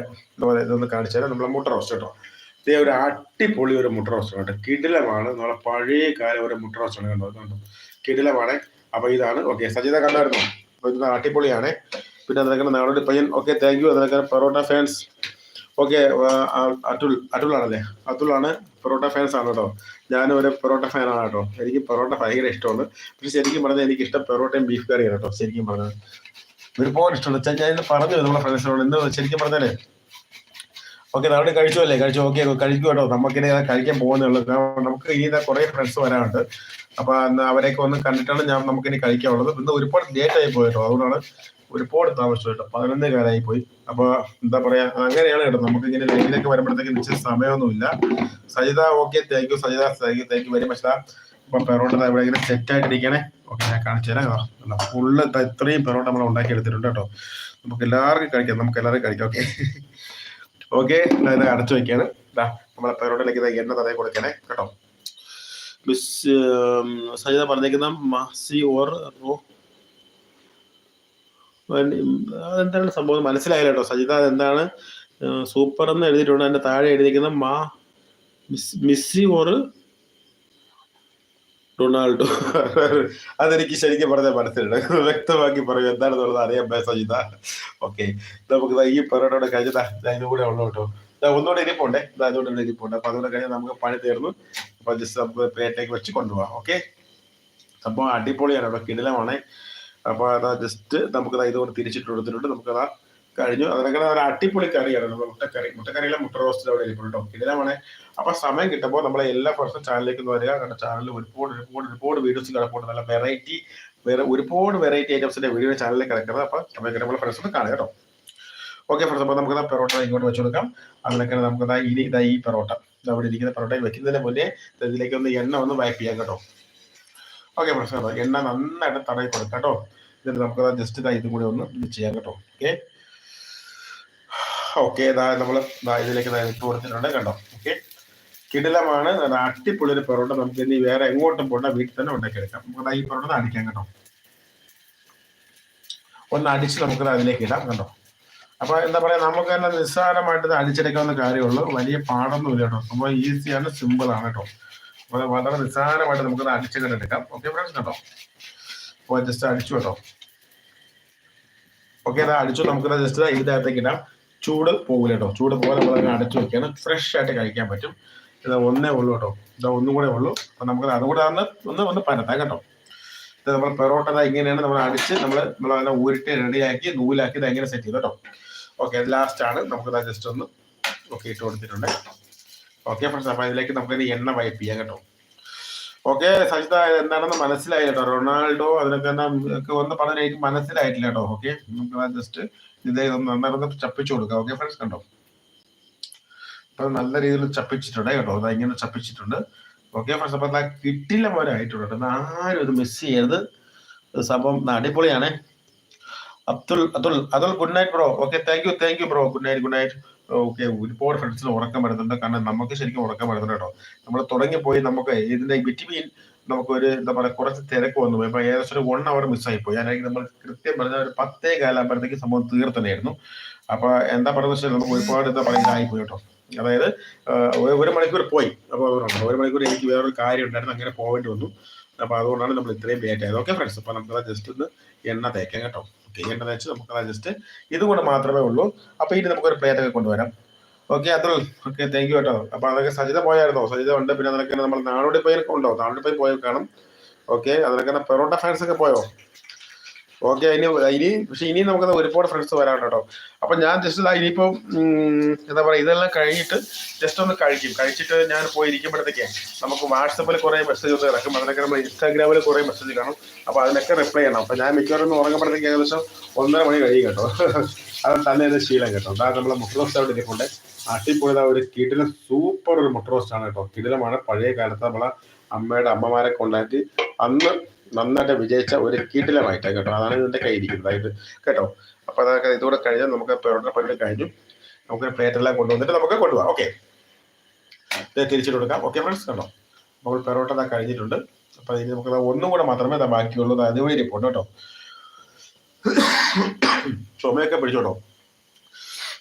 ഇതൊന്ന് കാണിച്ചു തരാം. നമ്മളെ മുട്ട റോസ്റ്റ് കേട്ടോ. ഇതേ ഒരു അടിപൊളി ഒരു മുട്ട റോസ്റ്റ് കേട്ടോ. കിടിലമാണ്. നമ്മളെ പഴയ കാല ഒരു മുട്ട റോസ്റ്റ് ആണ് കണ്ടോ? കിടിലമാണ്. അപ്പൊ ഇതാണ്. ഓക്കെ സജിത കണ്ടായിരുന്നു? അപ്പൊ ഇത് അടിപൊളിയാണ്. പിന്നെ അതിനൊക്കെ നാടോടി പയ്യൻ ഓക്കെ താങ്ക് യു അതിനൊക്കെ പൊറോട്ട ഫാൻസ് ഓക്കെ അതുൽ അതുൽ ആണല്ലേ അത്തുലാണ് പൊറോട്ട ഫാൻസ് ആണ് കേട്ടോ. ഞാനും ഒരു പൊറോട്ട ഫാനാണ് കേട്ടോ. എനിക്ക് പൊറോട്ട ഭയങ്കര ഇഷ്ടമാണ്. പക്ഷെ ശരിക്കും പറഞ്ഞാൽ എനിക്ക് ഇഷ്ടം പൊറോട്ടയും ബീഫ് കറിയാണ് കേട്ടോ ശരിക്കും പറഞ്ഞത് ഒരുപാട് ഇഷ്ടമുണ്ട്. ഞാൻ ഇന്ന് പറഞ്ഞു നമ്മുടെ ഫ്രണ്ട്സിനോട് ഇന്ന് ശരിക്കും പറഞ്ഞാലേ ഓക്കെ നാളെ കഴിച്ചു അല്ലേ കഴിച്ചു ഓക്കെ കഴിക്കും കേട്ടോ. നമുക്കിനി കഴിക്കാൻ പോകുന്നേ ഉള്ളൂ. കാരണം നമുക്ക് ഇനി കുറേ ഫ്രണ്ട്സ് വരാനുണ്ട്. അപ്പൊ അവരെയൊക്കെ ഒന്ന് കണ്ടിട്ടാണ് ഞാൻ നമുക്കിനി കഴിക്കാനുള്ളത്. ഇന്ന് ഒരുപാട് ലേറ്റ് ആയി പോയിട്ടോ അതുകൊണ്ടാണ് ഒരുപാട് താമസിച്ചു കേട്ടോ. പതിനൊന്നേ കാലായി പോയി. അപ്പൊ എന്താ പറയാ അങ്ങനെയാണ് കേട്ടോ നമുക്ക് ഇങ്ങനെ ലൈനിലൊക്കെ വരുമ്പോഴത്തേക്ക് നിശ്ചയ സമയമൊന്നുമില്ല. Sajitha okay thank you Sajitha thank you thank you very much അപ്പൊ പെറോട്ട ഇവിടെ ഇങ്ങനെ സെറ്റ് ആയിട്ടിരിക്കണേ. ഓക്കെ ഞാൻ കാണിച്ചു തരാം ഫുള്ള് ഇത്രയും പെറോട്ട നമ്മൾ ഉണ്ടാക്കി എടുത്തിട്ടുണ്ട് കേട്ടോ. നമുക്ക് എല്ലാവർക്കും കഴിക്കാം. നമുക്ക് എല്ലാവർക്കും കഴിക്കാം ഓക്കെ ഓക്കെ ഇത് അടച്ചു വെക്കാണ്. ദാ നമ്മളെ പെറോട്ടയിലേക്ക് എണ്ണ തടയി കൊടുക്കണേ കേട്ടോ. മിസ് സജിത പറഞ്ഞേക്കുന്ന മാസി ഓർ റോ അതെന്താണ് സംഭവം? മനസ്സിലായില്ല കേട്ടോ. സജിത അതെന്താണ്? സൂപ്പർ എന്ന് എഴുതിയിട്ടുണ്ട്. അതിന്റെ താഴെ എഴുതിയിരിക്കുന്ന മാ മിസ്സി ഓർ റൊണാൾഡോ അതെനിക്ക് ശരിക്കും പറഞ്ഞാൽ മനസ്സിലുണ്ട് വ്യക്തമാക്കി പറയൂ എന്താണെന്നുള്ളത് അറിയാൻ പേ സജിത. ഓക്കെ നമുക്ക് ഈ പറയണോടെ കഴിഞ്ഞതാ ഇതും കൂടെ ഉള്ളു കേട്ടോ. ഒന്നുകൂടെ ഇരിപ്പുണ്ടേ അതുകൊണ്ട് ഇരിപ്പുണ്ട് അപ്പൊ അതുകൊണ്ട് കഴിഞ്ഞാൽ നമുക്ക് പണി തീർന്നു. അപ്പൊ ജസ്റ്റ് നമുക്ക് പ്ലേറ്റിലേക്ക് വെച്ച് കൊണ്ടുപോകാം ഓക്കെ സംഭവം അടിപൊളിയാണ്. ഇവിടെ കിടിലമാണ്. അപ്പൊ അതാ ജസ്റ്റ് നമുക്ക് ദാ ഇതുകൊണ്ട് തിരിച്ചിട്ട് കൊടുത്തിട്ടുണ്ട്. നമുക്ക് അതാ കഴിഞ്ഞു. അതിനകത്ത് ഒരു അടിപൊളി കറിയാണ്. നമ്മുടെ മുട്ടക്കറി. മുട്ടക്കറിയിലെ മുട്ട റോസ്റ്റ് അവിടെ ഇരിപ്പുണ്ട് കേട്ടോ കിടിലമാണ് അപ്പൊ സമയം കിട്ടുമ്പോൾ നമ്മളെ എല്ലാ ഫ്രണ്ട്സും ചാനലിലേക്ക് ഒന്ന് വരിക. കാരണം ചാനലിൽ ഒരുപാട് ഒരുപാട് ഒരുപാട് വീഡിയോസ് കിടപ്പുണ്ട്. നല്ല വെറൈറ്റി വേറെ ഒരുപാട് വെറൈറ്റി ഐറ്റംസിന്റെ വീഡിയോ ചാനലിൽ കിടക്കുന്നത്. അപ്പൊ സമയം കിട്ടുമ്പോൾ ഫ്രണ്ട്സ് ഒന്ന് കാണുക കേട്ടോ ഓക്കെ ഫ്രണ്ട്സ് അപ്പൊ നമുക്ക് പെറോട്ട ഇങ്ങോട്ട് വെച്ച് കൊടുക്കാം. അതിനൊക്കെ നമുക്ക് ഇനി ഇതാ ഈ പെറോട്ട. അവിടെ ഇരിക്കുന്ന പെറോട്ടയിൽ വെക്കുന്നതിന് മുന്നേ ഇതിലേക്ക് ഒന്ന് എണ്ണ ഒന്ന് വൈപ്പ് ചെയ്യാം കേട്ടോ ഓക്കെ പ്രശ്നം എണ്ണ നന്നായിട്ട് തടയി കൊടുക്കാം കേട്ടോ. എന്നിട്ട് നമുക്ക് ജസ്റ്റ് ഇതാ ഇതും കൂടി ഒന്ന് ഇത് ചെയ്യാം കേട്ടോ. ഓക്കെ ഓക്കെ ഇതാ നമ്മൾ ഇതിലേക്ക് ഇതാ ഇട്ട് കൊടുത്തിട്ടുണ്ട് കണ്ടോ? ഓക്കെ കിടിലമാണ്. അട്ടിപ്പൊളി ഒരു പൊറോട്ട നമുക്ക് ഇനി വേറെ എങ്ങോട്ടും പോകണ്ട വീട്ടിൽ തന്നെ ഉണ്ടാക്കിയെടുക്കാം നമുക്ക് ഈ പൊറോട്ട അടിക്കാം കേട്ടോ. ഒന്ന് അടിച്ച് നമുക്ക് അതിലേക്ക് ഇടാം കണ്ടോ? അപ്പൊ എന്താ പറയാ നമുക്ക് തന്നെ നിസ്സാരമായിട്ട് അടിച്ചെടുക്കാവുന്ന കാര്യമുള്ളൂ. വലിയ പാടൊന്നുമില്ല കേട്ടോ. സംഭവം ഈസിയാണ് സിമ്പിൾ ആണ് കേട്ടോ. വളരെ നിസ്സാരമായിട്ട് നമുക്കത് അടിച്ചെടുക്കാൻ എടുക്കാം. ഓക്കെ ഫ്രണ്ട്സ് കേട്ടോ? അപ്പോൾ ജസ്റ്റ് അടിച്ചു കേട്ടോ. ഓക്കെ അതാ അടിച്ചു. നമുക്കത് ജസ്റ്റ് ഇതിനകത്തേക്ക് ഇടാം. ചൂട് പോകില്ല കേട്ടോ. ചൂട് പോലെ നമ്മൾ അടച്ചു വെക്കുകയാണ്. ഫ്രഷ് ആയിട്ട് കഴിക്കാൻ പറ്റും. ഇത് ഒന്നേ ഉള്ളൂ കേട്ടോ. ഇത് ഒന്നും കൂടെ ഉള്ളൂ. അപ്പൊ നമുക്ക് അതുകൂടെ ഒന്ന് ഒന്ന് ഒന്ന് പരത്താം കേട്ടോ. ഇത് നമ്മൾ പെറോട്ട ഇങ്ങനെയാണ് നമ്മൾ അടിച്ച് നമ്മൾ നമ്മൾ അതിനെ ഊരിട്ട് റെഡിയാക്കി നൂലാക്കി ഇത് എങ്ങനെ സെറ്റ് ചെയ്തു കേട്ടോ. ഓക്കെ ലാസ്റ്റ് ആണ്. നമുക്ക് ജസ്റ്റ് ഒന്ന് ഓക്കെ ഇട്ട് കൊടുത്തിട്ടുണ്ട്. ഓക്കെ ഫ്രണ്ട്സ് അപ്പൊ അതിലേക്ക് നമുക്ക് ഇനി എണ്ണ വൈപ്പ് ചെയ്യാം കേട്ടോ. ഓക്കെ സജിത എന്താണെന്ന് മനസ്സിലായി കേട്ടോ. റൊണാൾഡോ അതിനൊക്കെ ഒന്ന് പറഞ്ഞ മനസ്സിലായിട്ടില്ല കേട്ടോ. ഓക്കെ നമുക്ക് ജസ്റ്റ് ഇത് നന്നായിട്ട് നന്നായി ചപ്പിച്ചു കൊടുക്കാം. ഓക്കെ ഫ്രണ്ട്സ് കണ്ടോ? അപ്പൊ നല്ല രീതിയിൽ ചപ്പിച്ചിട്ടുണ്ട് കേട്ടോ. അത് ഇങ്ങനെ ചപ്പിച്ചിട്ടുണ്ട്. ഓക്കെ ഫ്രണ്ട്സ് അപ്പൊ കിട്ടില്ല പോലെ ആയിട്ടുണ്ട് ആരും ഇത് മിസ് ചെയ്യരുത്. സംഭവം അടിപൊളിയാണേ. Abdul Abdul Athul good night bro okay thank you thank you bro good night good night okay ഒരുപാട് ഫ്രണ്ട്സിന് ഉറക്കം വരുന്നുണ്ട്. കാരണം നമുക്ക് ശരിക്കും ഉറക്കം വരുന്നുണ്ട് കേട്ടോ. നമ്മൾ തുടങ്ങിപ്പോയി നമുക്ക് ഇതിന്റെ ബിറ്റ്വീൻ നമുക്ക് ഒരു എന്താ പറയുക കുറച്ച് തിരക്ക് വന്നു പോയി. അപ്പൊ ഏകദേശം ഒരു വൺ അവർ മിസ്സായി പോയി. അല്ലെങ്കിൽ നമ്മൾ കൃത്യം പറഞ്ഞ ഒരു പത്തേ കാലാകുമ്പോഴത്തേക്ക് സംഭവം തീർത്തനായിരുന്നു അപ്പൊ എന്താ പറയുന്നത് വെച്ചാൽ നമുക്ക് ഒരുപാട് എന്താ പറയുക ആയി പോയി കേട്ടോ. അതായത് ഒരു- മണിക്കൂർ പോയി. അപ്പോൾ ഒരു മണിക്കൂർ എനിക്ക് വേറൊരു കാര്യം ഉണ്ടായിരുന്നു. അങ്ങനെ പോകേണ്ടി വന്നു. അപ്പൊ അതുകൊണ്ടാണ് നമ്മൾ ഇത്രയും ലേറ്റ് ആയത്. ഓക്കെ ഫ്രണ്ട്സ് അപ്പൊ നമുക്ക് ജസ്റ്റ് ഒന്ന് എണ്ണ തേക്കാം കേട്ടോ. ഓക്കെ എണ്ണ തേച്ച് നമുക്ക് ജസ്റ്റ് ഇതും കൂടെ മാത്രമേ ഉള്ളൂ. അപ്പൊ ഇനി നമുക്കൊരു പ്ലേറ്റ് ഒക്കെ കൊണ്ടുവരാം. Okay Athul. Okay thank you കേട്ടോ. അപ്പൊ അതൊക്കെ സജിത പോയായിരുന്നോ? സജിത ഉണ്ട്. പിന്നെ അതൊക്കെ നമ്മൾ നാടോടി പോയി ഉണ്ടോ? നാടോടി പോയി പോയി കാണും. ഓക്കെ അതൊക്കെ പെറോട്ട ഫാൻസ് ഒക്കെ പോയോ? ഓക്കെ ഇനി ഇനി പക്ഷെ ഇനി നമുക്ക് ഒരുപാട് ഫ്രണ്ട്സ് വരാനുണ്ട്? കേട്ടോ അപ്പൊ ഞാൻ ജസ്റ്റ് ഇനിയിപ്പോ എന്താ പറയാ ഇതെല്ലാം കഴിഞ്ഞിട്ട് ജസ്റ്റ് ഒന്ന് കഴിക്കും. കഴിച്ചിട്ട് ഞാൻ പോയി ഇരിക്കുമ്പോഴത്തേക്ക് നമുക്ക് വാട്സപ്പിൽ കുറെ മെസ്സേജ് ഒന്ന് ഇറക്കും അതിനൊക്കെ നമ്മൾ ഇൻസ്റ്റാഗ്രാമിൽ കുറെ മെസ്സേജ് കാണും. അപ്പൊ അതിനൊക്കെ റിപ്ലൈ ചെയ്യണം. അപ്പൊ ഞാൻ മിക്കവാറും ഒന്ന് ഉറങ്ങുമ്പോഴത്തേക്ക് ഏകദേശം ഒന്നര മണി കഴിയും കേട്ടോ. അത് തന്നെ ഒരു ശീലം കേട്ടോ. അതായത് നമ്മളെ മുട്ടറോസ്റ്റ് അവിടെ ഇരിപ്പുണ്ട്. ആ ഒരു കിടിലം സൂപ്പർ ഒരു മുട്ടറോസ്റ്റ് ആണ് കേട്ടോ. കിടിലമാണ് പഴയ കാലത്ത് നമ്മളെ അമ്മയുടെ അമ്മമാരെ കൊണ്ടാക്കി അന്ന് നന്നായിട്ട് വിജയിച്ച ഒരു കീട്ടിലമായിട്ട് കേട്ടോ. അതാണ് ഇതിന്റെ കയ്യിരിക്കുന്നതായിട്ട് കേട്ടോ. അപ്പൊ അതൊക്കെ ഇതുകൂടെ കഴിഞ്ഞാൽ നമുക്ക് പണ്ട് കഴിഞ്ഞു. നമുക്ക് പ്ലേറ്റ് എല്ലാം കൊണ്ടുവന്നിട്ട് നമുക്ക് കൊണ്ടുപോകാം ഓക്കെ തിരിച്ചിട്ട് കൊടുക്കാം. ഓക്കെ ഫ്രണ്ട്സ് കണ്ടോ? നമ്മൾ പെറോട്ട ഇതാ കഴിഞ്ഞിട്ടുണ്ട്. അപ്പൊ ഇനി നമുക്ക് ഒന്നും കൂടെ മാത്രമേ ഇതാ ബാക്കിയുള്ളൂ. അതുവഴി ഇരിപ്പുണ്ട് കേട്ടോ. ചുമയൊക്കെ പിടിച്ചോട്ടോ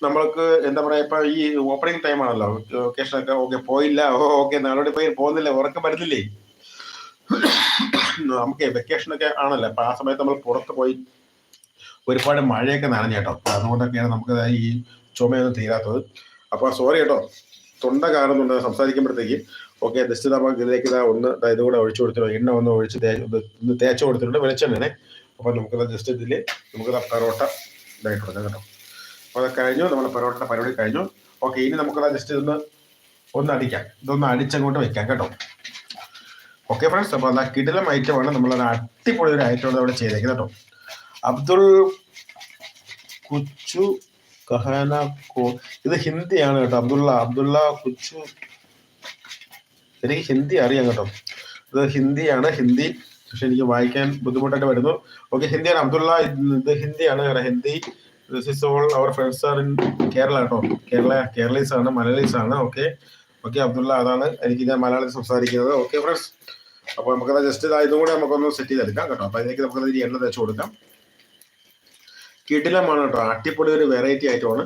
നമ്മൾക്ക് എന്താ പറയാ ഇപ്പൊ ഈ ഓപ്പണിംഗ് ടൈം ആണല്ലോ. വെക്കേഷൻ ഒക്കെ ഓക്കെ പോയില്ല. ഓക്കെ നാളോട് പോയി പോകുന്നില്ല ഉറക്കം വരുന്നില്ലേ? നമുക്ക് വെക്കേഷൻ ഒക്കെ ആണല്ലോ. അപ്പൊ ആ സമയത്ത് നമ്മൾ പുറത്ത് പോയി ഒരുപാട് മഴയൊക്കെ നനഞ്ഞ കേട്ടോ. അപ്പൊ അതുകൊണ്ടൊക്കെയാണ് നമുക്ക് ഈ ചുമയൊന്നും തീരാത്തത്. അപ്പൊ സോറി കേട്ടോ. തൊണ്ട കാണുന്നുണ്ട് സംസാരിക്കുമ്പോഴത്തേക്ക്. ഓക്കെ ജസ്റ്റ് നമുക്ക് ഇതിലേക്ക് ഇതാ ഒന്ന് ഇതുകൂടെ ഒഴിച്ചു കൊടുത്തിട്ടുണ്ട് എണ്ണ ഒന്ന് ഒഴിച്ച് ഒന്ന് തേച്ച് കൊടുത്തിട്ടുണ്ട് വെളിച്ചെണ്ണനെ. അപ്പൊ നമുക്ക് ജസ്റ്റ് ഇതിൽ നമുക്ക് പെറോട്ട ഇതായിട്ട് കൊടുക്കാം കേട്ടോ. അപ്പൊ അത് കഴിഞ്ഞു. നമ്മുടെ പെറോട്ട പരിപാടി കഴിഞ്ഞു. ഓക്കെ ഇനി നമുക്ക് ജസ്റ്റ് ഇതൊന്ന് ഒന്ന് അടിക്കാം. ഇതൊന്ന് അടിച്ചങ്ങോട്ട് വെക്കാം കേട്ടോ. ഓക്കെ ഫ്രണ്ട്സ് അപ്പോൾ അതാ കിടിലം ഐറ്റമാണ് നമ്മളൊരു അടിപൊളി ഒരു ഐറ്റമാണ് അവിടെ ചെയ്തേക്കുന്നത് കേട്ടോ. അബ്ദുൾ കുച്ചു കഹാന കോ ഇത് ഹിന്ദിയാണ് കേട്ടോ അബ്ദുള്ള അബ്ദുള്ള കുച്ചു എനിക്ക് ഹിന്ദി അറിയാം കേട്ടോ. ഇത് ഹിന്ദിയാണ് ഹിന്ദി. പക്ഷെ എനിക്ക് വായിക്കാൻ ബുദ്ധിമുട്ടായിട്ട് വരുന്നു. ഓക്കെ ഹിന്ദിയാണ് അബ്ദുള്ള. ഇത് ഹിന്ദിയാണ് Hindi. This is all our friends are in Kerala കേട്ടോ. കേരള കേരളീസ് ആണ് മലയാളീസ് ആണ്. ഓക്കെ ഓക്കെ അബ്ദുള്ള അതാണ് എനിക്ക് ഞാൻ മലയാളത്തിൽ സംസാരിക്കുന്നത്. ഓക്കെ ഫ്രണ്ട്സ് അപ്പൊ നമുക്കത് ജസ്റ്റ് ഇതും കൂടെ നമുക്കൊന്ന് സെറ്റ് ചെയ്തെടുക്കാം കേട്ടോ. അപ്പൊ അതിലേക്ക് നമുക്ക് ഈ എണ്ണ തേച്ച് കൊടുക്കാം. കിടിലമാണ് കേട്ടോ. അട്ടിപ്പൊടി ഒരു വെറൈറ്റി ആയിട്ടുമാണ്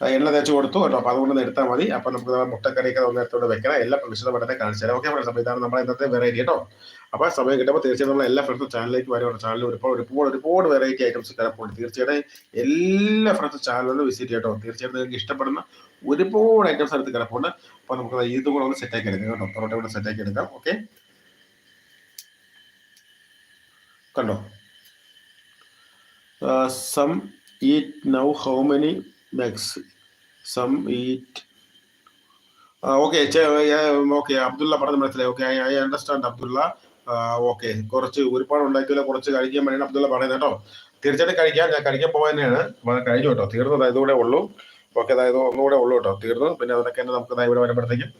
എണ്ണ തേച്ച് കൊടുത്തു കേട്ടോ. അപ്പൊ അതുകൊണ്ട് എടുത്താൽ മതി. അപ്പൊ നമുക്ക് മുട്ടക്കറിയൊക്കെ ഒന്ന് എടുത്തോണ്ട് വെക്കണം. എല്ലാ വിശദമായിട്ട് കാണിച്ചു തരാം. ഓക്കെ ഫ്രണ്ട്സ് അപ്പൊ ഇതാണ് നമ്മുടെ ഇന്നത്തെ വെറൈറ്റി കേട്ടോ. അപ്പൊ സമയം കിട്ടുമ്പോൾ തീർച്ചയായും നമ്മൾ എല്ലാ ഫ്രണ്ട്സും ചാനലിലേക്ക് വരുവാണ് ചാനലിൽ ഒരുപാട് ഒരുപാട് ഒരുപാട് വെറൈറ്റി ഐറ്റംസ് കിടപ്പുണ്ട് തീർച്ചയായിട്ടും എല്ലാ ഫ്രണ്ട്സും ചാനലിൽ വിസിറ്റ് ചെയ്യട്ടോ തീർച്ചയായിട്ടും നിങ്ങൾക്ക് ഇഷ്ടപ്പെടുന്ന ഒരുപാട് ഐറ്റംസ് അടുത്ത് കിടപ്പുണ്ട്. അപ്പൊ നമുക്ക് ഇതും കൂടെ ഒന്ന് സെറ്റാക്കി എടുക്കാം കേട്ടോ. പൊറോട്ട കൂടെ സെറ്റാക്കി എടുക്കാം. ഓക്കെ കണ്ടോ? Some eat now how many bags some eat okay okay Abdulla പറഞ്ഞ മനസ്സിലായി. Okay I understand Abdulla. Okay കുറച്ച് ഒരുപാട് ഉണ്ടാക്കിയില്ല കുറച്ച് കഴിക്കാൻ വേണ്ടിയാണ് അബ്ദുള്ള പറയുന്നത് കേട്ടോ. തീർച്ചയായിട്ടും കഴിക്കാം. ഞാൻ കഴിക്കാൻ പോകാൻ തന്നെയാണ് കഴിഞ്ഞു കേട്ടോ. തീർന്നത് ഉള്ളൂ. ഓക്കെ അതായത് ഒന്നുകൂടെ ഉള്ളൂ കേട്ടോ. തീർന്നു. പിന്നെ അതിനൊക്കെ തന്നെ നമുക്ക് ഇവിടെ വരുമ്പോഴത്തേക്കും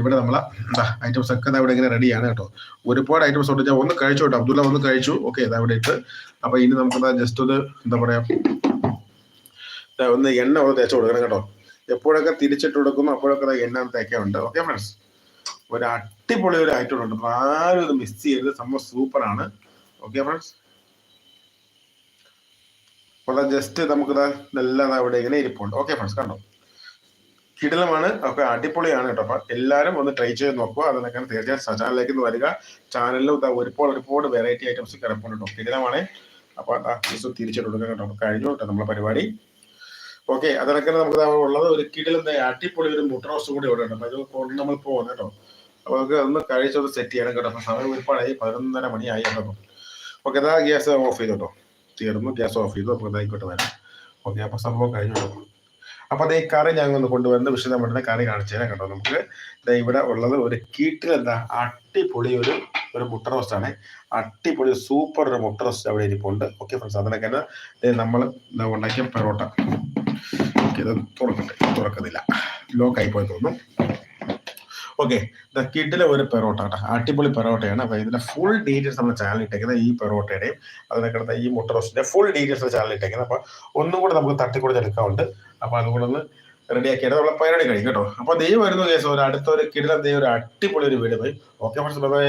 ഇവിടെ നമ്മളെ എന്താ ഐറ്റംസ് ഒക്കെ ഇവിടെ ഇങ്ങനെ റെഡിയാണ് കേട്ടോ. ഒരുപാട് ഐറ്റംസ് ഉണ്ട്. ഞാൻ ഒന്ന് കഴിച്ചു കേട്ടോ. അബ്ദുള്ള ഒന്ന് കഴിച്ചു. ഓക്കെ ഇതാ ഇവിടെ ഇട്ട്. അപ്പൊ ഇനി നമുക്ക് ജസ്റ്റ് ഒന്ന് എന്താ പറയാ ഒന്ന് എണ്ണ ഒന്ന് തേച്ച് കൊടുക്കണം കേട്ടോ. എപ്പോഴൊക്കെ തിരിച്ചിട്ട് കൊടുക്കുന്നു അപ്പോഴൊക്കെ എണ്ണ തേക്കുന്നുണ്ട് ഓക്കെ ഫ്രണ്ട്സ് ഒരു അടിപൊളി ഒരു ഐറ്റം ഉണ്ട്. ആരും ഇത് മിസ് ചെയ്യരുത്. സംഭവം സൂപ്പറാണ് ഓക്കെ ഫ്രണ്ട്സ് അപ്പോൾ ജസ്റ്റ് നമുക്ക് ഇതെല്ലാം അവിടെ ഇങ്ങനെ ഇരിപ്പുണ്ട്. ഓക്കെ ഫ്രണ്ട്സ് കണ്ടോ? കിടിലമാണ്. ഒക്കെ അടിപൊളിയാണ് കേട്ടോ. അപ്പൊ എല്ലാവരും ഒന്ന് ട്രൈ ചെയ്ത് നോക്കുക. അതിനൊക്കെ തീർച്ചയായും ചാനലിലേക്ക് വരിക. ചാനലിൽ ഒരുപാട് ഒരുപാട് വെറൈറ്റി ഐറ്റംസ് കിടപ്പുണ്ട് കേട്ടോ. കിടിലമാണ്. അപ്പൊ ഫീസ് തിരിച്ചിട്ട് കൊടുക്കുക കേട്ടോ കഴിഞ്ഞു കേട്ടോ നമ്മളെ പരിപാടി. ഓക്കെ അതിനൊക്കെ നമുക്ക് ഉള്ളത് ഒരു കിടലും അടിപൊളി ഒരു മുട്ട റോസ്റ്റ് കൂടി ഇവിടെ ഉണ്ട്. അപ്പൊ ഇത് നമ്മൾ പോകുന്നത് കേട്ടോ. അപ്പോൾ നമുക്ക് ഒന്ന് കഴിച്ചൊന്ന് സെറ്റ് ചെയ്യണം കേട്ടോ. സമയം ഒരുപാടായി. പതിനൊന്നര മണിയായി കേട്ടോ ഓക്കെ അതാ ഗ്യാസ് ഓഫ് ചെയ്തു കേട്ടോ. തീർന്നു. ഗ്യാസ് ഓഫ് ചെയ്തു. അപ്പൊ ഇതായിക്കോട്ടെ വരാം ഓക്കെ അപ്പൊ സംഭവം കഴിഞ്ഞു അപ്പൊ അതേ കറി ഞങ്ങൾ ഒന്ന് കൊണ്ടുവരുന്ന വിശദമായിട്ട് കറി കാണിച്ചു തരാം കേട്ടോ. നമുക്ക് ഇവിടെ ഉള്ളത് ഒരു കീട്ടിലെന്താ അടിപൊളി ഒരു ഒരു മുട്ട റോസ്റ്റ് ആണ്. അടിപൊളി സൂപ്പർ ഒരു മുട്ട റോസ്റ്റ് അവിടെ ഇരിപ്പുണ്ട്. ഓക്കെ ഫ്രണ്ട്സ് അതിനൊക്കെ തന്നെ നമ്മൾ ഉണ്ടാക്കിയ പെറോട്ട. ഓക്കെ തുറക്കട്ടെ. തുറക്കുന്നില്ല. ലോക്ക് ആയി പോയി തോന്നുന്നു. ഓക്കെ കിഡിലെ ഒരു പെറോട്ട കേട്ടോ. അടിപൊളി പെറോട്ടയാണ്. അപ്പൊ ഇതിന്റെ ഫുൾ ഡീറ്റെയിൽസ് നമ്മുടെ ചാനൽ ഇട്ടേക്കുന്നത് ഈ പെറോട്ടയുടെയും അതിനെ കിടന്ന ഈ മുട്ട റോസ്റ്റിന്റെ ഫുൾ ഡീറ്റെയിൽസ് ചാനൽ ഇട്ടേക്കുന്നത്. അപ്പൊ ഒന്നും കൂടെ നമുക്ക് തട്ടിക്കൂടെ എടുക്കാറുണ്ട് അപ്പൊ അതുകൂടെ ഒന്ന് റെഡിയാക്കിയിട്ട് നമ്മളെ പരിപാടി കഴിക്കും കേട്ടോ. അപ്പൊ ദൈവം വരുന്ന കേസ് ഒരു അടുത്തൊരു കിടിലം ദൈവം ഒരു അടിപൊളി ഒരു വീട് പോയി. Okay bye